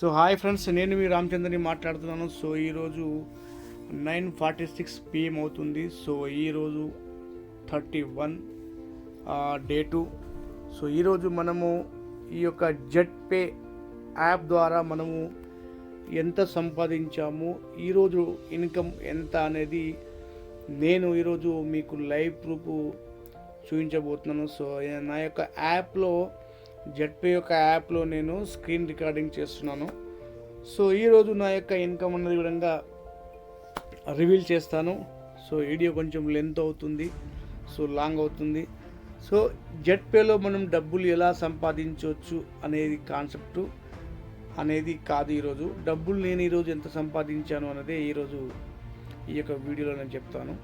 So hi friends నేను మీ రామచంద్రని మాట్లాడుతున్నాను. So ఈరోజు నైన్ ఫార్టీ సిక్స్ పిఎం అవుతుంది. సో ఈరోజు thirty one day two. So ఈరోజు మనము ఈ యొక్క జెట్ పే యాప్ ద్వారా మనము ఎంత సంపాదించాము ఈరోజు ఇన్కమ్ ఎంత అనేది నేను ఈరోజు మీకు లైవ్ ప్రూఫ్ చూపించబోతున్నాను. సో నా యొక్క యాప్లో జెడ్పే యొక్క యాప్లో నేను స్క్రీన్ రికార్డింగ్ చేస్తున్నాను. సో ఈరోజు నా యొక్క ఇన్కమ్ అన్నది విధంగా రివీల్ చేస్తాను. సో వీడియో కొంచెం లెంత్ అవుతుంది. సో లాంగ్ అవుతుంది. సో జెడ్పేలో మనం డబ్బులు ఎలా సంపాదించవచ్చు అనేది కాన్సెప్ట్ అనేది కాదు ఈరోజు. డబ్బులు నేను ఈరోజు ఎంత సంపాదించాను అనేది ఈరోజు ఈ యొక్క వీడియోలో నేను చెప్తాను.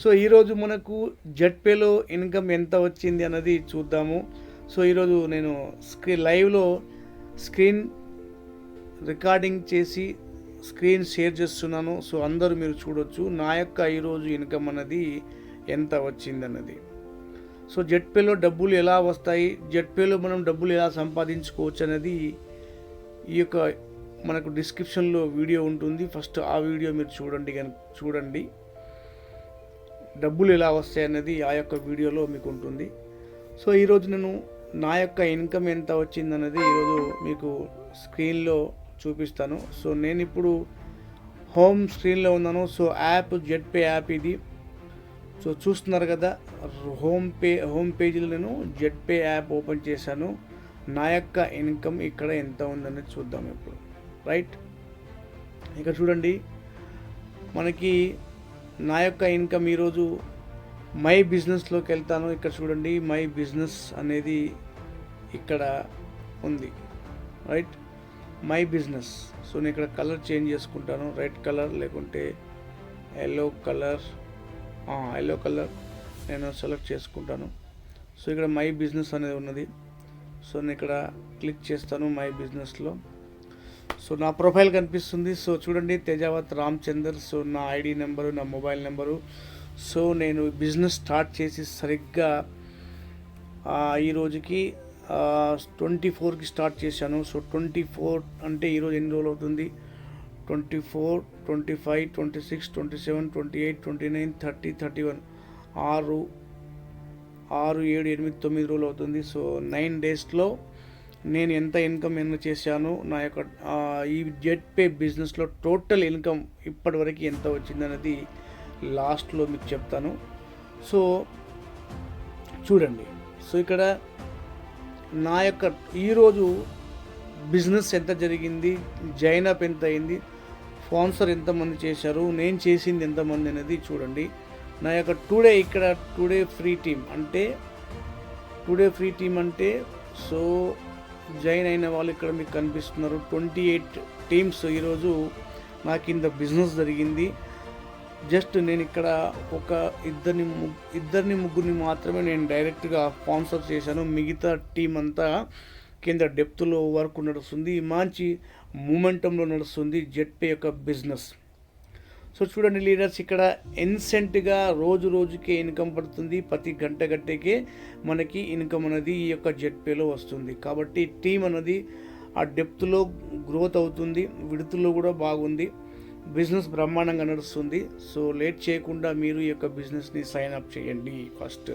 సో ఈరోజు మనకు జెడ్పేలో ఇన్కమ్ ఎంత వచ్చింది అన్నది చూద్దాము. సో ఈరోజు నేను స్క్రీన్ లైవ్లో స్క్రీన్ రికార్డింగ్ చేసి స్క్రీన్ షేర్ చేస్తున్నాను. సో అందరూ మీరు చూడొచ్చు. నా యొక్క ఈరోజు ఇన్కమ్ అన్నది ఎంత వచ్చిందన్నది. సో జెడ్పేలో డబ్బులు ఎలా వస్తాయి? జెడ్పేలో మనం డబ్బులు ఎలా సంపాదించుకోవచ్చు అనేది ఈ యొక్క మనకు డిస్క్రిప్షన్లో వీడియో ఉంటుంది. ఫస్ట్ ఆ వీడియో మీరు చూడండి కానీ చూడండి. డబ్బులు ఎలా వస్తాయి అనేది ఆ యొక్క వీడియోలో మీకు ఉంటుంది. సో ఈరోజు నేను నా యొక్క ఇన్కమ్ ఎంత వచ్చిందన్నది ఈరోజు మీకు స్క్రీన్లో చూపిస్తాను. సో నేను ఇప్పుడు హోమ్ స్క్రీన్లో ఉన్నాను. So app Z pay app ఇది. సో చూస్తున్నారు కదా హోమ్ పే హోమ్ పేజీలో నేను జెడ్ పే యాప్ ఓపెన్ చేశాను. నా యొక్క ఇన్కమ్ ఇక్కడ ఎంత ఉందనేది చూద్దాం ఇప్పుడు. రైట్? ఇక్కడ చూడండి. మనకి నా యొక్క ఇన్కమ్ ఈరోజు మై బిజినెస్లోకి వెళ్తాను. ఇక్కడ చూడండి మై బిజినెస్ అనేది ఇక్కడ ఉంది రైట్ మై బిజినెస్ సో నేను ఇక్కడ కలర్ చేంజ్ చేసుకుంటాను. రెడ్ కలర్ లేకుంటే ఎల్లో కలర్ ఎల్లో కలర్ నేను సెలెక్ట్ చేసుకుంటాను. సో ఇక్కడ మై బిజినెస్ అనేది ఉన్నది. సో నేను ఇక్కడ క్లిక్ చేస్తాను మై బిజినెస్లో సో నా ప్రొఫైల్ కనిపిస్తుంది. సో చూడండి తేజావత్ రామచందర్. సో నా ఐడి నెంబరు నా మొబైల్ నెంబరు సో నేను బిజినెస్ స్టార్ట్ చేసి సరిగ్గా ఈ రోజుకి ట్వంటీ ఫోర్కి స్టార్ట్ చేశాను. సో ట్వంటీ ఫోర్ అంటే ఈరోజు ఎన్ని రోజులు అవుతుంది? Twenty four twenty five twenty six twenty seven twenty eight twenty nine thirty thirty one. ఆరు ఆరు ఏడు ఎనిమిది తొమ్మిది రోజులు అవుతుంది. సో నైన్ డేస్లో నేను ఎంత ఇన్కమ్ ఎన్న చేశాను నా యొక్క ఈ జెడ్ పే బిజినెస్లో టోటల్ ఇన్కమ్ ఇప్పటివరకు ఎంత వచ్చిందనేది లాస్ట్లో మీకు చెప్తాను. సో చూడండి. సో ఇక్కడ నా యొక్క ఈరోజు బిజినెస్ ఎంత జరిగింది జైన్ అప్ ఎంత అయింది స్పాన్సర్ ఎంతమంది చేశారు నేను చేసింది ఎంతమంది అనేది చూడండి. నా యొక్క టుడే ఇక్కడ టుడే ఫ్రీ టీమ్ అంటే టుడే ఫ్రీ టీమ్ అంటే సో జాయిన్ అయిన వాళ్ళు ఇక్కడ మీకు కనిపిస్తున్నారు. ట్వంటీ ఎయిట్ టీమ్స్ ఈరోజు నాకు ఇంత బిజినెస్ జరిగింది. జస్ట్ నేను ఇక్కడ ఒక ఇద్దరిని ఇద్దరిని ముగ్గురిని మాత్రమే నేను డైరెక్ట్గా స్పాన్సర్ చేశాను. మిగతా టీం అంతా కింద డెప్త్లో వర్క్ నడుస్తుంది. మంచి మూమెంటంలో నడుస్తుంది జెట్పే యొక్క బిజినెస్. సో చూడండి లీడర్స్ ఇక్కడ ఇన్సెంట్గా రోజు రోజుకే ఇన్కమ్ పడుతుంది. ప్రతి గంట గంటకే మనకి ఇన్కమ్ అనేది ఈ యొక్క జెట్పేలో వస్తుంది. కాబట్టి టీం అనేది ఆ డెప్త్లో గ్రోత్ అవుతుంది విడుతుల్లో కూడా బాగుంది. బిజినెస్ బ్రహ్మాండంగా నడుస్తుంది. సో లేట్ చేయకుండా మీరు ఈ యొక్క బిజినెస్ని సైన్ అప్ చేయండి ఫస్ట్.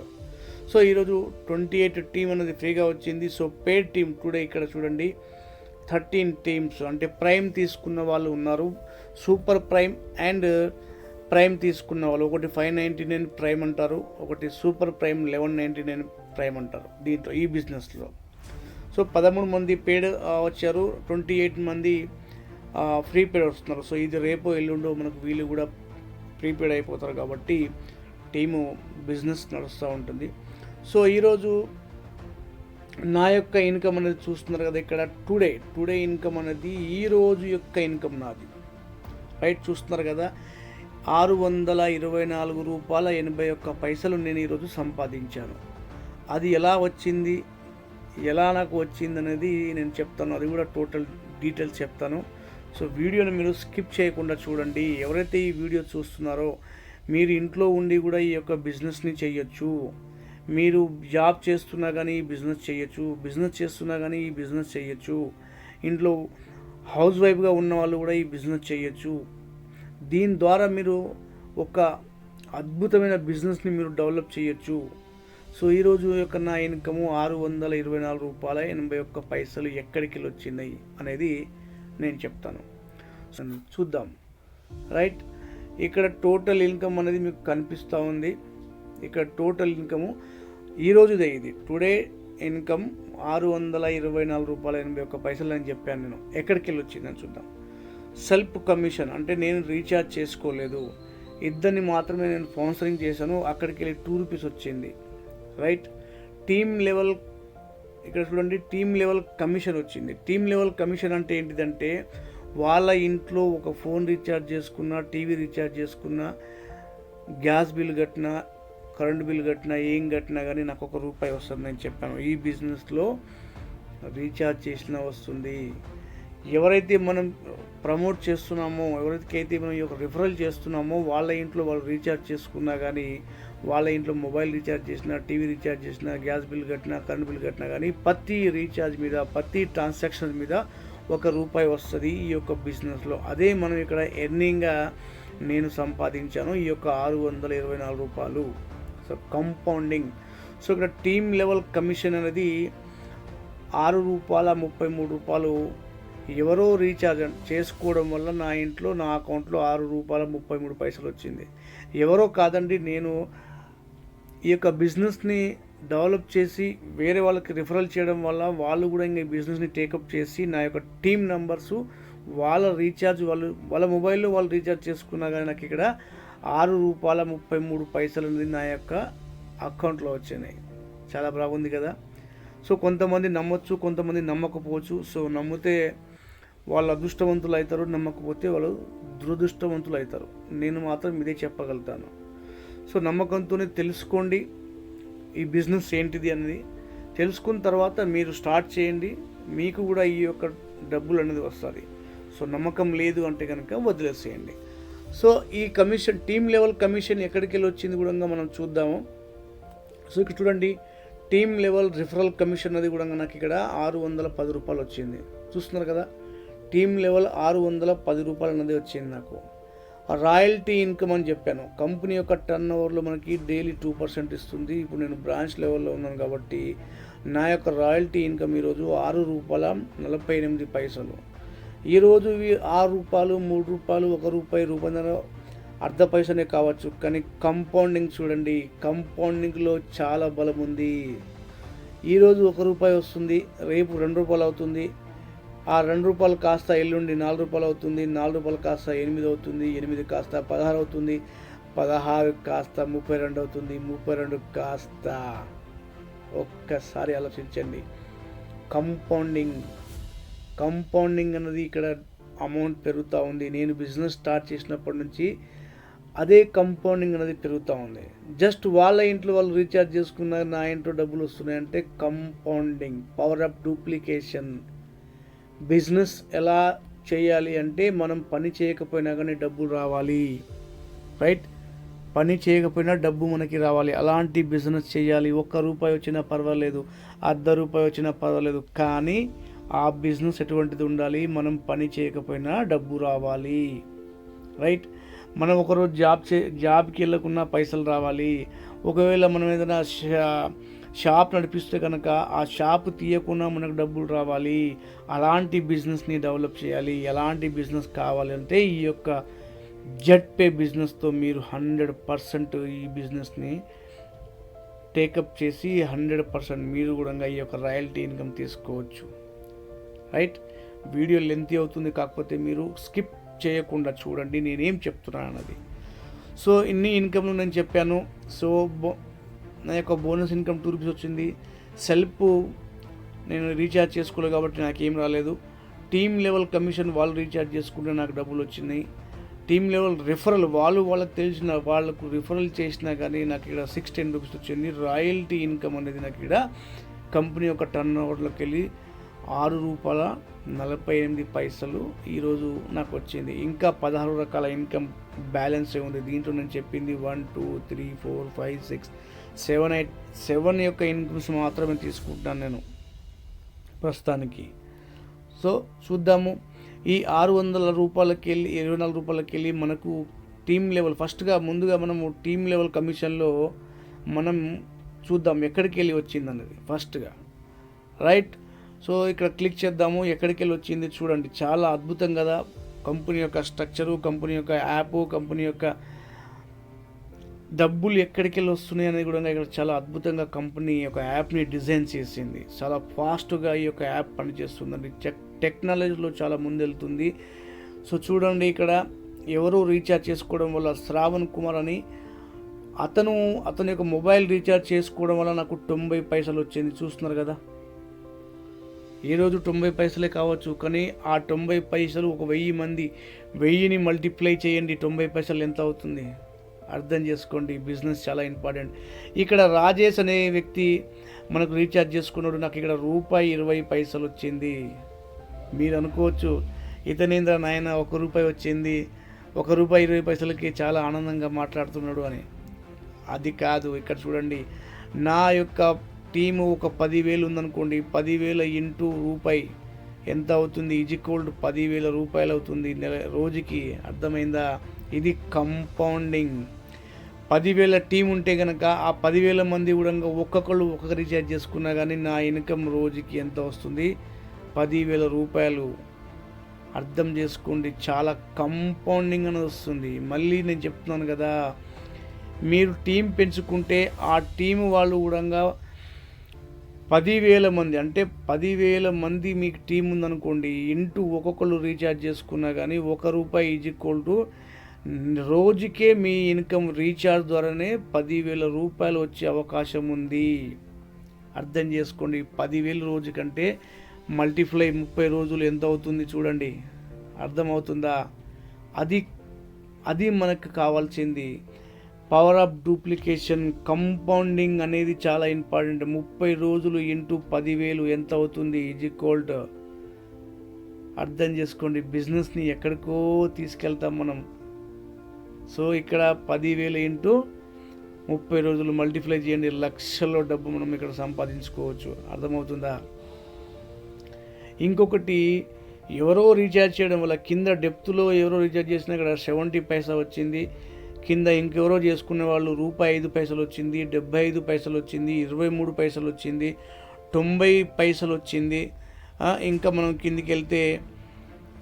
సో ఈరోజు ట్వంటీ ఎయిట్ టీం అనేది ఫ్రీగా వచ్చింది. సో పేడ్ టీం టుడే ఇక్కడ చూడండి. థర్టీన్ టీమ్స్ అంటే ప్రైమ్ తీసుకున్న వాళ్ళు ఉన్నారు. సూపర్ ప్రైమ్ అండ్ ప్రైమ్ తీసుకున్న వాళ్ళు. ఒకటి ఫైవ్ నైంటీ నైన్ ప్రైమ్ అంటారు. ఒకటి super prime eleven ninety nine prime అంటారు. దీంట్లో ఈ బిజినెస్లో. సో పదమూడు మంది పేడ్ వచ్చారు. ట్వంటీ ఎయిట్ మంది ఫ్రీ పేడ్ వస్తున్నారు. సో ఇది రేపు ఎల్లుండో మనకు వీళ్ళు కూడా ప్రీపేడ్ అయిపోతారు కాబట్టి టీము బిజినెస్ నడుస్తూ ఉంటుంది. సో ఈరోజు నా యొక్క ఇన్కమ్ అనేది చూస్తున్నారు కదా ఇక్కడ టుడే టుడే ఇన్కమ్ అనేది ఈ రోజు యొక్క ఇన్కమ్ నాది. రైట్ చూస్తున్నారు కదా ఆరు వందల ఇరవై నాలుగు రూపాయల ఎనభై ఒక్క పైసలు నేను ఈరోజు సంపాదించాను. అది ఎలా వచ్చింది? ఎలా నాకు వచ్చింది అనేది నేను చెప్తాను. అది కూడా టోటల్ డీటెయిల్స్ చెప్తాను. సో వీడియోని మీరు స్కిప్ చేయకుండా చూడండి. ఎవరైతే ఈ వీడియో చూస్తున్నారో మీరు ఇంట్లో ఉండి కూడా ఈ యొక్క బిజినెస్ని చేయొచ్చు. మీరు జాబ్ చేస్తున్నా కానీ ఈ బిజినెస్ చేయొచ్చు. బిజినెస్ చేస్తున్నా కానీ ఈ బిజినెస్ చేయొచ్చు. ఇంట్లో హౌస్ వైఫ్గా ఉన్న వాళ్ళు కూడా ఈ బిజినెస్ చేయొచ్చు. దీని ద్వారా మీరు ఒక అద్భుతమైన బిజినెస్ని మీరు డెవలప్ చేయొచ్చు. సో ఈరోజు యొక్క నా ఇన్కము ఆరు వందల ఇరవై నాలుగు రూపాయల ఎనభై ఒక్క పైసలు ఎక్కడికి వెళ్ళి వచ్చినాయి అనేది నేను చెప్తాను. సో చూద్దాం. రైట్? ఇక్కడ టోటల్ ఇన్కమ్ అనేది మీకు కనిపిస్తూ ఉంది. ఇక్కడ టోటల్ ఇన్కము ఈరోజుదే ఇది టుడే ఇన్కమ్ ఆరు వందల ఇరవై నాలుగు రూపాయల ఎనభై ఒక్క పైసలు అని చెప్పాను నేను. ఎక్కడికి వెళ్ళి వచ్చిందని చూద్దాం. సెల్ఫ్ కమిషన్ అంటే నేను రీఛార్జ్ చేసుకోలేదు. ఇద్దరిని మాత్రమే నేను స్పాన్సరింగ్ చేశాను. అక్కడికి వెళ్ళి టూ రూపీస్ వచ్చింది. రైట్? టీమ్ లెవెల్ ఇక్కడ చూడండి టీమ్ లెవెల్ కమిషన్ వచ్చింది. టీమ్ లెవెల్ కమిషన్ అంటే ఏంటిదంటే వాళ్ళ ఇంట్లో ఒక ఫోన్ రీఛార్జ్ చేసుకున్నా టీవీ రీఛార్జ్ చేసుకున్నా గ్యాస్ బిల్ కట్టినా కరెంట్ బిల్ కట్టినా ఏం కట్టినా కానీ నాకు ఒక రూపాయి వస్తుంది నేను చెప్పాను. ఈ బిజినెస్లో రీఛార్జ్ చేసినా వస్తుంది. ఎవరైతే మనం ప్రమోట్ చేస్తున్నామో ఎవరికైతే మనం ఈ యొక్క రిఫరల్ చేస్తున్నామో వాళ్ళ ఇంట్లో వాళ్ళు రీఛార్జ్ చేసుకున్నా కానీ వాళ్ళ ఇంట్లో మొబైల్ రీఛార్జ్ చేసినా టీవీ రీఛార్జ్ చేసినా గ్యాస్ బిల్ కట్టినా కరెంట్ బిల్ కట్టినా కానీ ప్రతి రీఛార్జ్ మీద ప్రతి ట్రాన్సాక్షన్ మీద ఒక రూపాయి వస్తుంది ఈ యొక్క బిజినెస్లో అదే మనం ఇక్కడ ఎర్నింగ్గా నేను సంపాదించాను ఈ యొక్క ఆరు వందల ఇరవై నాలుగు రూపాయలు. సో కంపౌండింగ్ సో ఇక్కడ టీమ్ లెవెల్ కమిషన్ అనేది ఆరు రూపాయల ముప్పై మూడు రూపాయలు ఎవరో రీఛార్జ్ చేసుకోవడం వల్ల నా ఇంట్లో నా అకౌంట్లో ఆరు రూపాయల ముప్పై మూడు పైసలు వచ్చింది. ఎవరో కాదండి నేను ఈ యొక్క బిజినెస్ని డెవలప్ చేసి వేరే వాళ్ళకి రిఫరల్ చేయడం వల్ల వాళ్ళు కూడా ఇంకా ఈ బిజినెస్ని టేకప్ చేసి నా యొక్క టీం నంబర్సు వాళ్ళ రీఛార్జ్ వాళ్ళు వాళ్ళ మొబైల్లో వాళ్ళు రీఛార్జ్ చేసుకున్నా కానీ నాకు ఇక్కడ ఆరు రూపాయల ముప్పై మూడు పైసలు అనేది నా యొక్క అకౌంట్లో వచ్చినాయి. చాలా బాగుంది కదా. సో కొంతమంది నమ్మొచ్చు కొంతమంది నమ్మకపోవచ్చు. సో నమ్మితే వాళ్ళు అదృష్టవంతులు అవుతారు నమ్మకపోతే వాళ్ళు దురదృష్టవంతులు అవుతారు. నేను మాత్రం ఇదే చెప్పగలుగుతాను. సో నమ్మకంతోనే తెలుసుకోండి ఈ బిజినెస్ ఏంటిది అనేది. తెలుసుకున్న తర్వాత మీరు స్టార్ట్ చేయండి. మీకు కూడా ఈ యొక్క డబ్బులు అనేది వస్తుంది సో నమ్మకం లేదు అంటే కనుక వదిలేసేయండి. సో ఈ కమిషన్ టీమ్ లెవెల్ కమిషన్ ఎక్కడికి వెళ్ళి వచ్చింది కూడా మనం చూద్దాము. సో ఇక్కడ చూడండి టీమ్ లెవెల్ రిఫరల్ కమిషన్ అది కూడా నాకు ఇక్కడ ఆరు వందల పది రూపాయలు వచ్చింది. చూస్తున్నారు కదా టీమ్ లెవెల్ ఆరు వందల పది రూపాయలు అనేది వచ్చింది నాకు. రాయల్టీ ఇన్కమ్ అని చెప్పాను. కంపెనీ యొక్క టర్న్ ఓవర్లో మనకి డైలీ టూ పర్సెంట్ ఇస్తుంది. ఇప్పుడు నేను బ్రాంచ్ లెవెల్లో ఉన్నాను కాబట్టి నా యొక్క రాయల్టీ ఇన్కమ్ ఈరోజు ఆరు రూపాయల నలభై ఎనిమిది పైసలు. ఈరోజు ఆరు రూపాయలు మూడు రూపాయలు ఒక రూపాయి రూపాయల అర్ధ పైసనే కావచ్చు. కానీ కంపౌండింగ్ చూడండి. కంపౌండింగ్లో చాలా బలం ఉంది. ఈరోజు ఒక రూపాయి వస్తుంది రేపు రెండు రూపాయలు అవుతుంది. ఆ రెండు రూపాయలు కాస్త ఎల్లుండి నాలుగు రూపాయలు అవుతుంది నాలుగు రూపాయలు కాస్త ఎనిమిది అవుతుంది ఎనిమిది కాస్త పదహారు అవుతుంది పదహారు కాస్త ముప్పై రెండు అవుతుంది ముప్పై రెండు కాస్త. ఒక్కసారి ఆలోచించండి. కంపౌండింగ్ కంపౌండింగ్ అన్నది ఇక్కడ అమౌంట్ పెరుగుతూ ఉంది. నేను బిజినెస్ స్టార్ట్ చేసినప్పటి నుంచి అదే కంపౌండింగ్ అనేది పెరుగుతూ ఉంది. జస్ట్ వాళ్ళ ఇంట్లో వాళ్ళు రీఛార్జ్ చేసుకున్న నా ఇంట్లో డబ్బులు వస్తున్నాయంటే compounding power of duplication business ఎలా చేయాలి అంటే మనం పని చేయకపోయినా కానీ డబ్బులు రావాలి. రైట్? పని చేయకపోయినా డబ్బు మనకి రావాలి. అలాంటి బిజినెస్ చేయాలి. ఒక్క రూపాయి వచ్చినా పర్వాలేదు. అర్ధ రూపాయి వచ్చినా పర్వాలేదు. కానీ ఆ బిజినెస్ ఎటువంటిది ఉండాలి? మనం పని చేయకపోయినా డబ్బు రావాలి. రైట్? మనం ఒకరోజు జాబ్ చే జాబ్కి వెళ్ళకున్నా పైసలు రావాలి. ఒకవేళ మనం ఏదైనా షాప్ నడిపిస్తే కనుక ఆ షాప్ తీయకుండా మనకు డబ్బులు రావాలి. అలాంటి బిజినెస్ని డెవలప్ చేయాలి. ఎలాంటి బిజినెస్ కావాలి అంటే ఈ యొక్క జెట్ పే బిజినెస్తో మీరు హండ్రెడ్ పర్సెంట్ ఈ బిజినెస్ని టేకప్ చేసి హండ్రెడ్ పర్సెంట్ మీరు కూడా ఈ యొక్క రాయల్టీ ఇన్కమ్ తీసుకోవచ్చు. రైట్? వీడియో లెంతీ అవుతుంది కాకపోతే మీరు స్కిప్ చేయకుండా చూడండి. నేనేం చెప్తున్నాను అన్నది సో ఇన్ని ఇన్కమ్లు నేను చెప్పాను. సో నా యొక్క బోనస్ ఇన్కమ్ టూ రూపీస్ వచ్చింది. సెల్ఫ్ నేను రీఛార్జ్ చేసుకోలేదు కాబట్టి నాకేం రాలేదు. టీమ్ లెవెల్ కమిషన్ వాళ్ళు రీఛార్జ్ చేసుకుంటే నాకు డబ్బులు వచ్చినాయి టీమ్ లెవెల్ రిఫరల్ వాళ్ళు వాళ్ళకి తెలిసిన వాళ్ళకు రిఫరల్ చేసినా కానీ నాకు ఇక్కడ సిక్స్ టెన్ రూపీస్ వచ్చింది. రాయల్టీ ఇన్కమ్ అనేది నాకు ఇక్కడ కంపెనీ యొక్క టర్న్ ఓవర్లోకి వెళ్ళి ఆరు రూపాయల నలభై ఎనిమిది పైసలు ఈరోజు నాకు వచ్చింది. ఇంకా పదహారు రకాల ఇన్కమ్ బ్యాలెన్స్ ఉంది దీంట్లో నేను చెప్పింది one two three four five six seven eight seven యొక్క ఇన్కమ్స్ మాత్రమే తీసుకుంటాను నేను ప్రస్తుతానికి. సో చూద్దాము. ఈ ఆరు వందల రూపాయలకి వెళ్ళి ఇరవై నాలుగు రూపాయలకి వెళ్ళి మనకు టీమ్ లెవెల్ ఫస్ట్గా ముందుగా మనము టీమ్ లెవెల్ కమిషన్లో మనం చూద్దాం ఎక్కడికి వెళ్ళి వచ్చింది అనేది ఫస్ట్గా. రైట్? సో ఇక్కడ క్లిక్ చేద్దాము. ఎక్కడికి వెళ్ళి వచ్చింది చూడండి. చాలా అద్భుతం కదా. కంపెనీ యొక్క స్ట్రక్చరు కంపెనీ యొక్క యాప్ కంపెనీ యొక్క డబ్బులు ఎక్కడికి వెళ్ళి వస్తున్నాయి అనేది కూడా ఇక్కడ చాలా అద్భుతంగా కంపెనీ యొక్క యాప్ని డిజైన్ చేసింది. చాలా ఫాస్ట్గా ఈ యొక్క యాప్ పనిచేస్తుందండి. టెక్ టెక్నాలజీలో చాలా ముందెళ్తుంది. సో చూడండి ఇక్కడ ఎవరు రీఛార్జ్ చేసుకోవడం వల్ల శ్రావణ్ కుమార్ అని అతను అతని యొక్క మొబైల్ రీఛార్జ్ చేసుకోవడం వల్ల నాకు తొంభై పైసలు వచ్చింది. చూస్తున్నారు కదా? ఏ రోజు తొంభై పైసలే కావచ్చు కానీ ఆ తొంభై పైసలు ఒక వెయ్యి మంది వెయ్యిని మల్టిప్లై చేయండి. తొంభై పైసలు ఎంత అవుతుంది? అర్థం చేసుకోండి బిజినెస్ చాలా ఇంపార్టెంట్ ఇక్కడ రాజేష్ అనే వ్యక్తి మనకు రీఛార్జ్ చేసుకున్నాడు నాకు ఇక్కడ రూపాయి ఇరవై పైసలు వచ్చింది. మీరు అనుకోవచ్చు ఇతనేంద్ర నాయన ఒక రూపాయి వచ్చింది ఒక రూపాయి ఇరవై పైసలకి చాలా ఆనందంగా మాట్లాడుతున్నాడు అని. అది కాదు ఇక్కడ చూడండి నా యొక్క టీము ఒక పదివేలు ఉందనుకోండి పదివేల ఇంటూ రూపాయి ఎంత అవుతుంది? ఈజికోల్డ్ పదివేల రూపాయలు అవుతుంది నెల రోజుకి. అర్థమైందా? ఇది కంపౌండింగ్ పదివేల టీం ఉంటే కనుక ఆ పదివేల మంది కూడా ఒక్కొక్కళ్ళు ఒక్కొక్క రీఛార్జ్ చేసుకున్నా కానీ నా ఇన్కమ్ రోజుకి ఎంత వస్తుంది? పదివేల రూపాయలు. అర్థం చేసుకోండి చాలా కంపౌండింగ్ అని వస్తుంది. మళ్ళీ నేను చెప్తున్నాను కదా మీరు టీం పెంచుకుంటే ఆ టీం వాళ్ళు కూడా పదివేల మంది అంటే పదివేల మంది మీకు టీం ఉందనుకోండి ఇంటూ ఒక్కొక్కరు రీఛార్జ్ చేసుకున్నా కానీ ఒక రూపాయి ఈజ్ ఈక్వల్ టు రోజుకే మీ ఇన్కమ్ రీఛార్జ్ ద్వారానే పదివేల రూపాయలు వచ్చే అవకాశం ఉంది. అర్థం చేసుకోండి పదివేలు రోజు కంటే మల్టిప్లై ముప్పై రోజులు ఎంత అవుతుంది చూడండి. అర్థమవుతుందా? అది అది మనకు కావాల్సింది. పవర్ ఆఫ్ డూప్లికేషన్ కంపౌండింగ్ అనేది చాలా ఇంపార్టెంట్. ముప్పై రోజులు ఇంటూ పదివేలు ఎంత అవుతుంది? ఈజ్ ఈక్వల్డ్ అర్థం చేసుకోండి. బిజినెస్ని ఎక్కడికో తీసుకెళ్తాం మనం. సో ఇక్కడ పదివేలు ఇంటూ ముప్పై రోజులు మల్టిప్లై చేయండి. లక్షల్లో డబ్బు మనం ఇక్కడ సంపాదించుకోవచ్చు. అర్థమవుతుందా? ఇంకొకటి ఎవరో రీఛార్జ్ చేయడం వల్ల కింద డెప్త్లో ఎవరో రీఛార్జ్ చేసినా ఇక్కడ సెవెంటీ పైసా వచ్చింది. కింద ఇంకెవరో చేసుకునే వాళ్ళు రూపాయి ఐదు పైసలు వచ్చింది డెబ్బై ఐదు పైసలు వచ్చింది ఇరవై మూడు పైసలు వచ్చింది తొంభై పైసలు వచ్చింది. ఇంకా మనం కిందికి వెళ్తే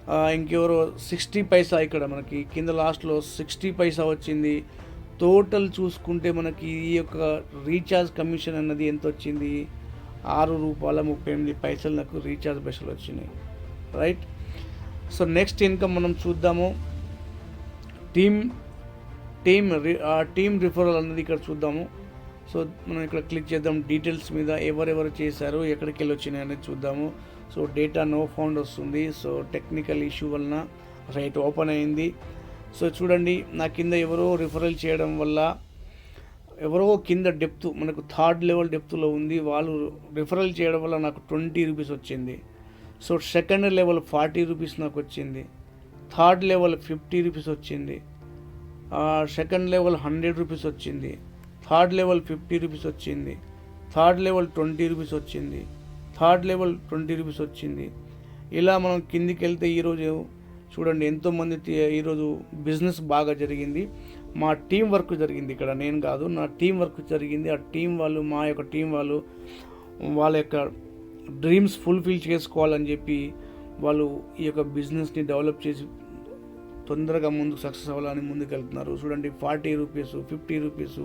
ఇంకెవరో సిక్స్టీ పైసా ఇక్కడ మనకి కింద లాస్ట్లో సిక్స్టీ పైసా వచ్చింది. టోటల్ చూసుకుంటే మనకి ఈ యొక్క రీఛార్జ్ కమిషన్ అన్నది ఎంత వచ్చింది ఆరు రూపాయల ముప్పై ఎనిమిది పైసలు నాకు రీఛార్జ్ పైసలు వచ్చినాయి. రైట్? సో నెక్స్ట్ ఇన్కమ్ మనం చూద్దాము. టీమ్ టీమ్ టీమ్ రిఫరల్ అన్నది ఇక్కడ చూద్దాము. సో మనం ఇక్కడ క్లిక్ చేద్దాం. డీటెయిల్స్ మీద ఎవరెవరు చేశారు ఎక్కడికి వెళ్ళి వచ్చినాయి అనేది చూద్దాము. సో డేటా నో ఫౌండ్ వస్తుంది. సో టెక్నికల్ ఇష్యూ వలన రైట్ ఓపెన్ అయింది. సో చూడండి నా కింద ఎవరో రిఫరల్ చేయడం వల్ల ఎవరో కింద డెప్త్ మనకు థర్డ్ లెవెల్ డెప్త్లో ఉంది. వాళ్ళు రిఫరల్ చేయడం వల్ల నాకు ట్వంటీ రూపీస్ వచ్చింది. So second level forty rupees నాకు వచ్చింది. థర్డ్ లెవెల్ ఫిఫ్టీ రూపీస్ వచ్చింది. సెకండ్ లెవెల్ హండ్రెడ్ రూపీస్ వచ్చింది. థర్డ్ లెవెల్ ఫిఫ్టీ రూపీస్ వచ్చింది. థర్డ్ లెవెల్ ట్వంటీ రూపీస్ వచ్చింది. థర్డ్ లెవెల్ ట్వంటీ రూపీస్ వచ్చింది. ఇలా మనం కిందికి వెళ్తే ఈరోజు చూడండి ఎంతోమంది ఈరోజు బిజినెస్ బాగా జరిగింది. మా టీం వర్క్ జరిగింది ఇక్కడ నేను కాదు నా టీం వర్క్ జరిగింది. ఆ టీం వాళ్ళు మా యొక్క టీం వాళ్ళు వాళ్ళ యొక్క డ్రీమ్స్ ఫుల్ఫిల్ చేసుకోవాలని చెప్పి వాళ్ళు ఈ యొక్క బిజినెస్ని డెవలప్ చేసి తొందరగా ముందుకు సక్సెస్ అవ్వాలని ముందుకు వెళ్తున్నారు చూడండి ఫార్టీ రూపీస్ ఫిఫ్టీ రూపీస్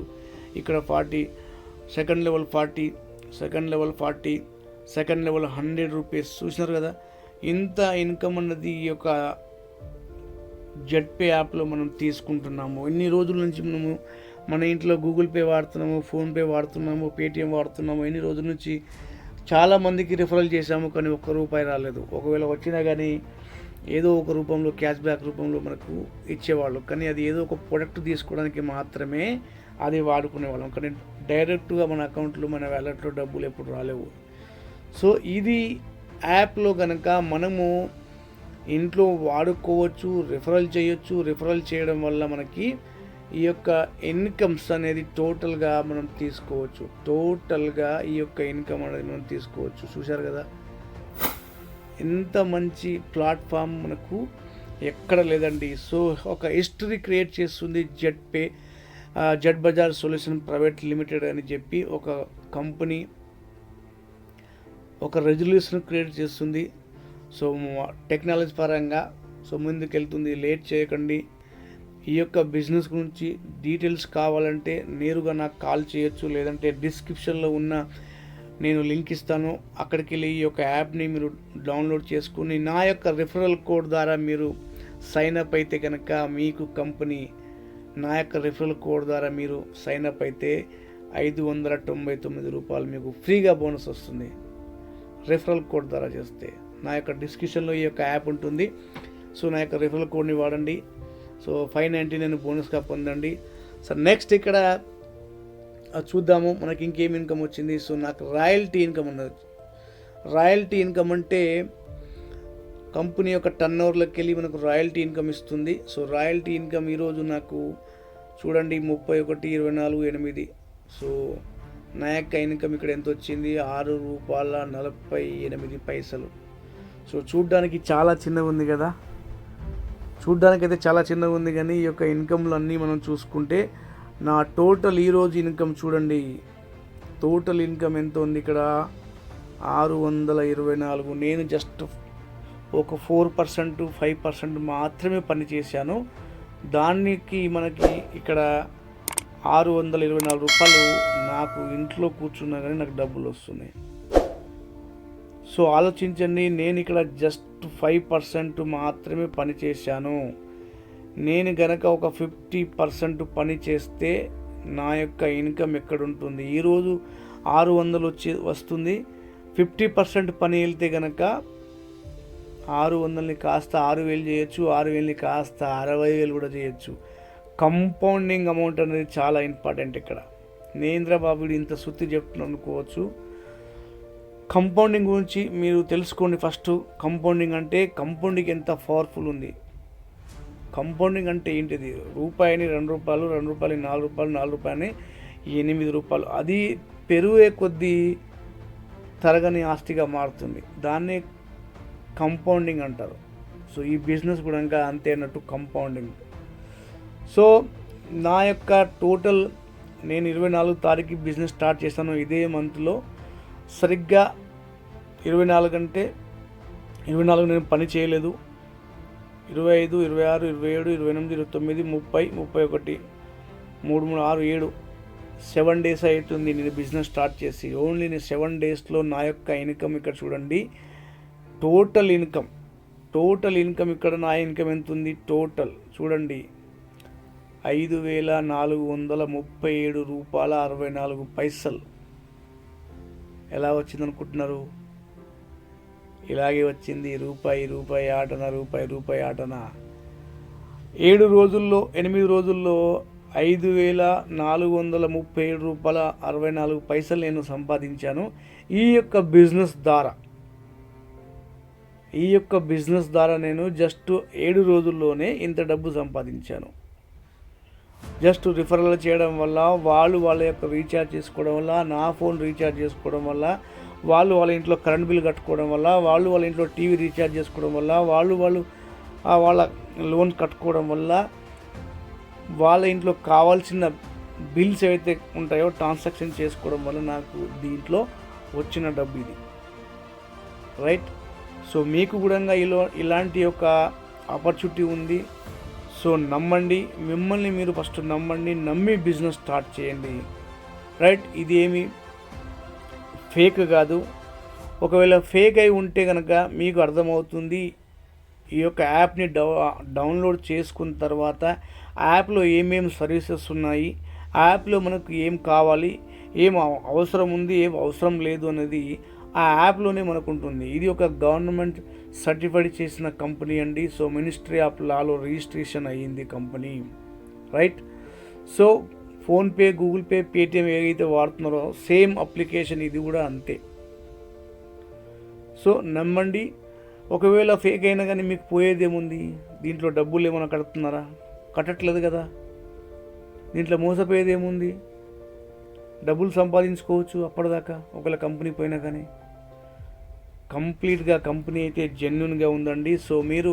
ఇక్కడ forty second level forty second level forty second level hundred rupees చూసినారు కదా. ఇంత ఇన్కమ్ అన్నది ఈ యొక్క జెడ్ పే యాప్లో మనం తీసుకుంటున్నాము. ఇన్ని రోజుల నుంచి మనము మన ఇంట్లో గూగుల్ పే వాడుతున్నాము ఫోన్పే వాడుతున్నాము పేటిఎం వాడుతున్నాము ఎన్ని రోజుల నుంచి చాలామందికి రిఫరల్ చేశాము కానీ ఒక్క రూపాయి రాలేదు. ఒకవేళ వచ్చినా కానీ ఏదో ఒక రూపంలో క్యాష్ బ్యాక్ రూపంలో మనకు ఇచ్చేవాళ్ళు. కానీ అది ఏదో ఒక ప్రొడక్ట్ తీసుకోవడానికి మాత్రమే అది వాడుకునే వాళ్ళం కానీ డైరెక్ట్గా మన అకౌంట్లో మన వ్యాలెట్లో డబ్బులు ఎప్పుడు రాలేవు. సో ఇది యాప్లో కనుక మనము ఇంట్లో వాడుకోవచ్చు రిఫరల్ చేయొచ్చు. రిఫరల్ చేయడం వల్ల మనకి ఈ యొక్క ఇన్కమ్స్ అనేది టోటల్గా మనం తీసుకోవచ్చు. టోటల్గా ఈ యొక్క ఇన్కమ్ అనేది మనం తీసుకోవచ్చు. చూశారు కదా? ఎంత మంచి ప్లాట్ఫామ్ మనకు ఎక్కడ లేదండి. సో ఒక హిస్టరీ క్రియేట్ చేస్తుంది Z pay Z bazaar solution private limited అని చెప్పి ఒక కంపెనీ ఒక రెజల్యూషన్ క్రియేట్ చేస్తుంది. సో టెక్నాలజీ పరంగా సో ముందుకెళ్తుంది. లేట్ చేయకండి. ఈ యొక్క బిజినెస్ గురించి డీటెయిల్స్ కావాలంటే నేరుగా నాకు కాల్ చేయొచ్చు. లేదంటే డిస్క్రిప్షన్లో ఉన్న నేను లింక్ ఇస్తాను. అక్కడికి వెళ్ళి ఈ యొక్క యాప్ని మీరు డౌన్లోడ్ చేసుకుని నా యొక్క రిఫరల్ కోడ్ ద్వారా మీరు సైన్ అప్ అయితే కనుక మీకు కంపెనీ నా యొక్క రిఫరల్ కోడ్ ద్వారా మీరు సైన్ అప్ అయితే ఐదు వందల తొంభై తొమ్మిది రూపాయలు మీకు ఫ్రీగా బోనస్ వస్తుంది. రిఫరల్ కోడ్ ద్వారా చేస్తే. నా యొక్క డిస్క్రిప్షన్లో ఈ యొక్క యాప్ ఉంటుంది. సో నా యొక్క రిఫరల్ కోడ్ని వాడండి. సో ఫైవ్ నైంటీ నేను బోనస్గా పొందండి. సో నెక్స్ట్ ఇక్కడ చూద్దాము. మనకి ఇంకేం ఇన్కమ్ వచ్చింది? సో నాకు రాయల్టీ ఇన్కమ్ ఉన్నది. రాయల్టీ ఇన్కమ్ అంటే కంపెనీ యొక్క టర్న్ ఓవర్లోకి వెళ్ళి మనకు రాయల్టీ ఇన్కమ్ ఇస్తుంది. సో రాయల్టీ ఇన్కమ్ ఈరోజు నాకు చూడండి ముప్పై ఒకటి ఇరవై నాలుగు ఎనిమిది. సో నా యొక్క ఇన్కమ్ ఇక్కడ ఎంత వచ్చింది? ఆరు రూపాయల నలభై ఎనిమిది పైసలు. సో చూడ్డానికి చాలా చిన్నగా ఉంది కదా? చూడ్డానికైతే చాలా చిన్నగా ఉంది కానీ ఈ యొక్క ఇన్కమ్లు అన్నీ మనం చూసుకుంటే నా టోటల్ ఈరోజు ఇన్కమ్ చూడండి. టోటల్ ఇన్కమ్ ఎంత ఉంది ఇక్కడ? ఆరు వందల ఇరవై నాలుగు. నేను జస్ట్ ఒక ఫోర్ పర్సెంట్ ఫైవ్ పర్సెంట్ మాత్రమే పని చేశాను. దానికి మనకి ఇక్కడ ఆరు వందల ఇరవై నాలుగు రూపాయలు నాకు ఇంట్లో కూర్చున్నా కానీ నాకు డబ్బులు వస్తున్నాయి. సో ఆలోచించండి నేను ఇక్కడ జస్ట్ ఫైవ్ పర్సెంట్ మాత్రమే పని చేశాను. నేను గనక ఒక ఫిఫ్టీ పర్సెంట్ పని చేస్తే నా యొక్క ఇన్కమ్ ఎక్కడుంటుంది? ఈరోజు ఆరు వందలు వచ్చి వస్తుంది. ఫిఫ్టీ పర్సెంట్ పని వెళ్తే గనక ఆరు వందలని కాస్త ఆరు వేలు చేయొచ్చు ఆరు వేలని కాస్త అరవై వేలు కూడా చేయొచ్చు. కంపౌండింగ్ అమౌంట్ అనేది చాలా ఇంపార్టెంట్ ఇక్కడ. నేంద్రబాబుడు ఇంత సుత్తి చెప్తున్నాను అనుకోవచ్చు కంపౌండింగ్ గురించి మీరు తెలుసుకోండి ఫస్ట్. కంపౌండింగ్ అంటే కంపౌండింగ్ ఎంత పవర్ఫుల్ ఉంది. కంపౌండింగ్ అంటే ఏంటిది? రూపాయిని రెండు రూపాయలు రెండు రూపాయలు నాలుగు రూపాయలు నాలుగు రూపాయలని ఎనిమిది రూపాయలు. అది పెరుగే కొద్దీ తరగని ఆస్తిగా మారుతుంది. దాన్ని కంపౌండింగ్ అంటారు. సో ఈ బిజినెస్ కూడా ఇంకా అంతే అన్నట్టు కంపౌండింగ్. సో నా యొక్క టోటల్ నేను ఇరవై నాలుగు తారీఖు బిజినెస్ స్టార్ట్ చేశాను ఇదే మంత్లో. సరిగ్గా ఇరవై నాలుగు అంటే ఇరవై నాలుగు నేను పని చేయలేదు. ఇరవై ఐదు ఇరవై ఆరు ఇరవై ఏడు ఇరవై ఎనిమిది ఇరవై తొమ్మిది ముప్పై ముప్పై ఒకటి మూడు మూడు ఆరు ఏడు సెవెన్ డేస్ అవుతుంది నేను బిజినెస్ స్టార్ట్ చేసి. ఓన్లీ నేను సెవెన్ డేస్లో నా యొక్క ఇన్కమ్ ఇక్కడ చూడండి. టోటల్ ఇన్కమ్ టోటల్ ఇన్కమ్ ఇక్కడ నా ఇన్కమ్ ఎంత ఉంది? టోటల్ చూడండి. ఐదు వేల నాలుగు వందల ముప్పై ఏడు రూపాయల అరవై నాలుగు పైసలు. ఎలా వచ్చింది అనుకుంటున్నారు ఇలాగే వచ్చింది. రూపాయి రూపాయి ఆటన రూపాయి రూపాయి ఆటన. ఏడు రోజుల్లో ఎనిమిది రోజుల్లో ఐదు వేల నాలుగు వందల ముప్పై ఏడు రూపాయల అరవై నాలుగు పైసలు నేను సంపాదించాను. ఈ యొక్క బిజినెస్ ద్వారా. ఈ యొక్క బిజినెస్ ద్వారా నేను జస్ట్ ఏడు రోజుల్లోనే ఇంత డబ్బు సంపాదించాను. జస్ట్ రిఫరల్ చేయడం వల్ల వాళ్ళు వాళ్ళ యొక్క రీఛార్జ్ చేసుకోవడం వల్ల నా ఫోన్ రీఛార్జ్ చేసుకోవడం వల్ల వాళ్ళు వాళ్ళ ఇంట్లో కరెంట్ బిల్ కట్టుకోవడం వల్ల వాళ్ళు వాళ్ళ ఇంట్లో టీవీ రీఛార్జ్ చేసుకోవడం వల్ల వాళ్ళు వాళ్ళు వాళ్ళ లోన్ కట్టుకోవడం వల్ల వాళ్ళ ఇంట్లో కావాల్సిన బిల్స్ ఏవైతే ఉంటాయో ట్రాన్సాక్షన్ చేసుకోవడం వల్ల నాకు దీంట్లో వచ్చిన డబ్బు ఇది. రైట్? సో మీకు కూడా ఇలా ఇలాంటి యొక్క ఆపర్చునిటీ ఉంది. సో నమ్మండి మిమ్మల్ని మీరు ఫస్ట్ నమ్మండి నమ్మి బిజినెస్ స్టార్ట్ చేయండి. రైట్? ఇది ఏమి ఫేక్ కాదు. ఒకవేళ ఫేక్ అయి ఉంటే కనుక మీకు అర్థమవుతుంది ఈ యొక్క యాప్ని డౌ డౌన్లోడ్ చేసుకున్న తర్వాత యాప్లో ఏమేమి సర్వీసెస్ ఉన్నాయి ఆ యాప్లో మనకు ఏం కావాలి ఏం అవసరం ఉంది ఏం అవసరం లేదు అనేది ఆ యాప్లోనే మనకు ఉంటుంది ఇది ఒక గవర్నమెంట్ సర్టిఫైడ్ చేసిన కంపెనీ అండి. సో మినిస్ట్రీ ఆఫ్ లాలో రిజిస్ట్రేషన్ అయ్యింది company. Right? So PhonePe Google Pay Paytm ఏదైతే వాడుతున్నారో సేమ్ అప్లికేషన్ ఇది కూడా అంతే. సో నమ్మండి. ఒకవేళ ఫేక్ అయినా కానీ మీకు పోయేదేముంది? దీంట్లో డబ్బులు ఏమైనా కడుతున్నారా? కట్టట్లేదు కదా. దీంట్లో మోసపోయేది ఏముంది డబ్బులు సంపాదించుకోవచ్చు అప్పటిదాకా ఒకవేళ కంపెనీ పోయినా కానీ. కంప్లీట్గా కంపెనీ అయితే జెన్యున్గా ఉందండి. సో మీరు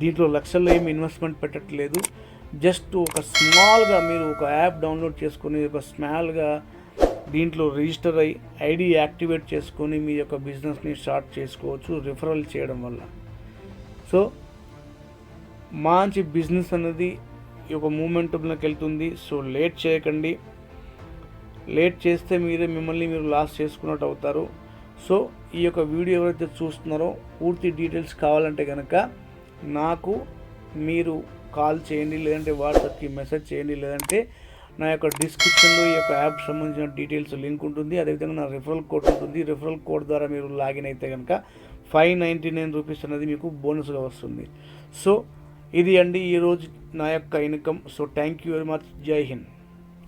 దీంట్లో లక్షల్లో ఏమి ఇన్వెస్ట్మెంట్ పెట్టట్లేదు. జస్ట్ ఒక స్మాల్గా మీరు ఒక యాప్ డౌన్లోడ్ చేసుకొని ఒక స్మాల్గా దీంట్లో రిజిస్టర్ అయ్యి ఐడి యాక్టివేట్ చేసుకొని మీ యొక్క బిజినెస్ని స్టార్ట్ చేసుకోవచ్చు రిఫరల్ చేయడం వల్ల. సో మంచి బిజినెస్ అనేది ఈ యొక్క మూమెంటంలోకి వెళ్తుంది. సో లేట్ చేయకండి. లేట్ చేస్తే మీరే మిమ్మల్ని మీరు లాస్ చేసుకున్నట్టు అవుతారు. సో ఈ యొక్క వీడియో ఎవరైతే చూస్తున్నారో పూర్తి డీటెయిల్స్ కావాలంటే కనుక నాకు మీరు కాల్ చేయండి లేదంటే వాట్సాప్కి మెసేజ్ చేయండి లేదంటే నా యొక్క డిస్క్రిప్షన్లో ఈ యొక్క యాప్ సంబంధించిన డీటెయిల్స్ లింక్ ఉంటుంది. అదేవిధంగా నా రిఫరల్ కోడ్ ఉంటుంది. రిఫరల్ కోడ్ ద్వారా మీరు లాగిన్ అయితే కనుక ఫైవ్ నైంటీ నైన్ రూపీస్ అనేది మీకు బోనస్గా వస్తుంది. సో ఇది అండి ఈరోజు నా యొక్క income. So thank you very much. జై హింద్.